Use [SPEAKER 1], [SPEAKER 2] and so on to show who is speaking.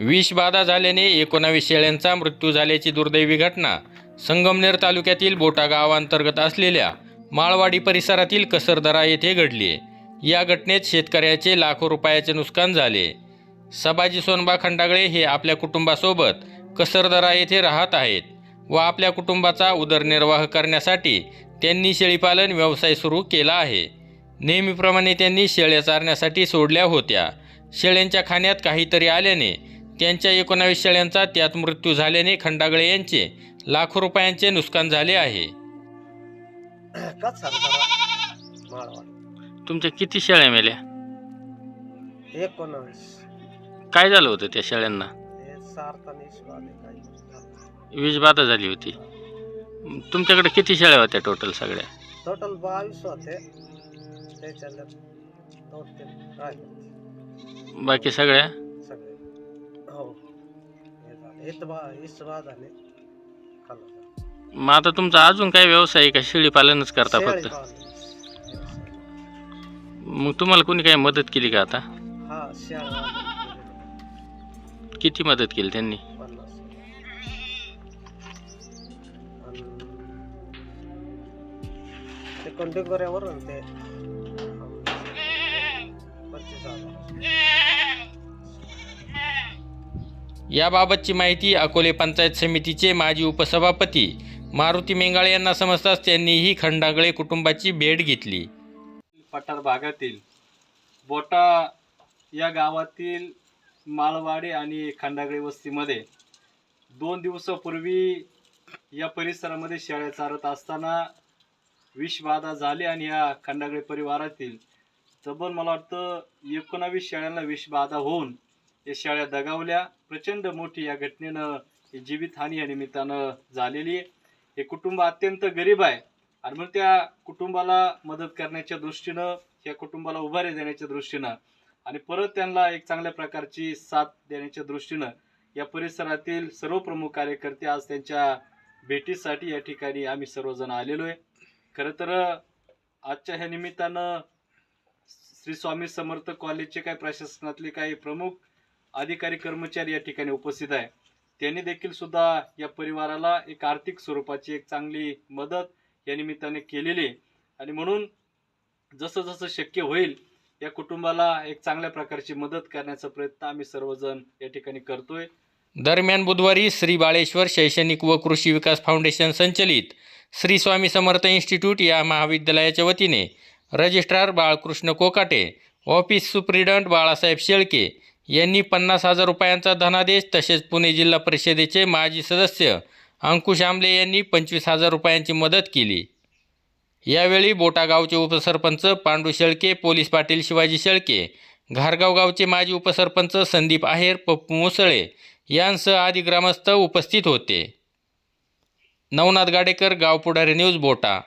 [SPEAKER 1] विषबाधा झाल्याने एकोणावीस शेळ्यांचा मृत्यू झाल्याची दुर्दैवी घटना संगमनेर तालुक्यातील बोटा गावांतर्गत असलेल्या माळवाडी परिसरातील कसरदरा येथे घडली. या घटनेत शेतकऱ्याचे लाखो रुपयाचे नुकसान झाले. सबाजी सोनबा खंडागळे हे आपल्या कुटुंबासोबत कसरदरा येथे राहत आहेत व आपल्या कुटुंबाचा उदरनिर्वाह करण्यासाठी त्यांनी शेळीपालन व्यवसाय सुरू केला आहे. नेहमीप्रमाणे त्यांनी शेळ्या चारण्यासाठी सोडल्या होत्या. शेळ्यांच्या खाण्यात काहीतरी आल्याने त्यांच्या एकोणावीस शेळ्यांचा त्यात मृत्यू झाल्याने खंडागळे यांचे लाखो रुपयांचे नुकसान झाले आहे. तुमच्या किती शेळ्या मेल्या?
[SPEAKER 2] एकोणावीस.
[SPEAKER 1] काय झालं होतं त्या शेळ्यांना?
[SPEAKER 2] वाले काही झालं.
[SPEAKER 1] होती. तुमच्याकडे किती शेळ्या होत्या टोटल सगळ्या?
[SPEAKER 2] टोटल बावीस होते.
[SPEAKER 1] बाकी सगळ्या?
[SPEAKER 2] सगळे झाले
[SPEAKER 1] मग आता तुमचा अजून काय व्यवसाय आहे का? शेळी पालनच करता
[SPEAKER 2] शेळी
[SPEAKER 1] फक्त?
[SPEAKER 2] पालन.
[SPEAKER 1] मग तुम्हाला कोणी काय मदत केली का आता?
[SPEAKER 2] हा
[SPEAKER 1] किती मदत केली त्यांनी?
[SPEAKER 2] पन्नास. आणि ते कंटिगोऱ्यावरून ते
[SPEAKER 1] याबाबतची माहिती अकोले पंचायत समितीचे माजी उपसभापती मारुती मेंगाळे यांना समजताच त्यांनीही खंडागळे कुटुंबाची भेट घेतली.
[SPEAKER 3] पठार भागातील बोटा या गावातील माळवाडी आणि खंडागळे वस्तीमध्ये दोन दिवसापूर्वी या परिसरामध्ये शेळ्या चारत असताना विषबाधा झाली आणि या खंडागळे परिवारातील तब्बल मला वाटतं एकोणावीस शेळ्यांना विषबाधा होऊन या शाळा दगावल्या. प्रचंड मोठी या घटनेनं जीवितहानी या निमित्तानं झालेली आहे. हे कुटुंब अत्यंत गरीब आहे. आणि मग त्या कुटुंबाला मदत करण्याच्या दृष्टीनं या कुटुंबाला उभारी देण्याच्या दृष्टीनं आणि परत त्यांना एक चांगल्या प्रकारची साथ देण्याच्या दृष्टीनं या परिसरातील सर्व प्रमुख कार्यकर्ते आज त्यांच्या भेटीसाठी या ठिकाणी आम्ही सर्वजण आलेलो आहे. खरं तर आजच्या ह्या निमित्तानं श्री स्वामी समर्थ कॉलेजचे काही प्रशासनातले काही प्रमुख अधिकारी कर्मचारी या ठिकाणी उपस्थित आहे. त्यांनी देखील सुद्धा या परिवाराला एक आर्थिक स्वरूपाची एक चांगली मदत या निमित्ताने केलेली आहे. आणि म्हणून जसं जसं शक्य होईल या कुटुंबाला एक चांगल्या प्रकारची मदत करण्याचा प्रयत्न आम्ही सर्वजण या ठिकाणी करतोय.
[SPEAKER 1] दरम्यान बुधवारी श्री बाळेश्वर शैक्षणिक व कृषी विकास फाउंडेशन संचलित श्री स्वामी समर्थ इन्स्टिट्यूट या महाविद्यालयाच्या वतीने registrar Balkrishna Kokate office superintendent Balasaheb Shelke यांनी पन्नास हजार रुपयांचा धनादेश तसेच पुणे जिल्हा परिषदेचे माजी सदस्य अंकुश आंबले यांनी पंचवीस हजार रुपयांची मदत केली. यावेळी बोटागावचे उपसरपंच पांडू शेळके पोलीस पाटील शिवाजी शेळके घारगाव गावचे माजी उपसरपंच संदीप आहेर पप्पू मुसळे यांसह आदी ग्रामस्थ उपस्थित होते. नवनाथ गाडेकर गाव पुढारी न्यूज बोटा.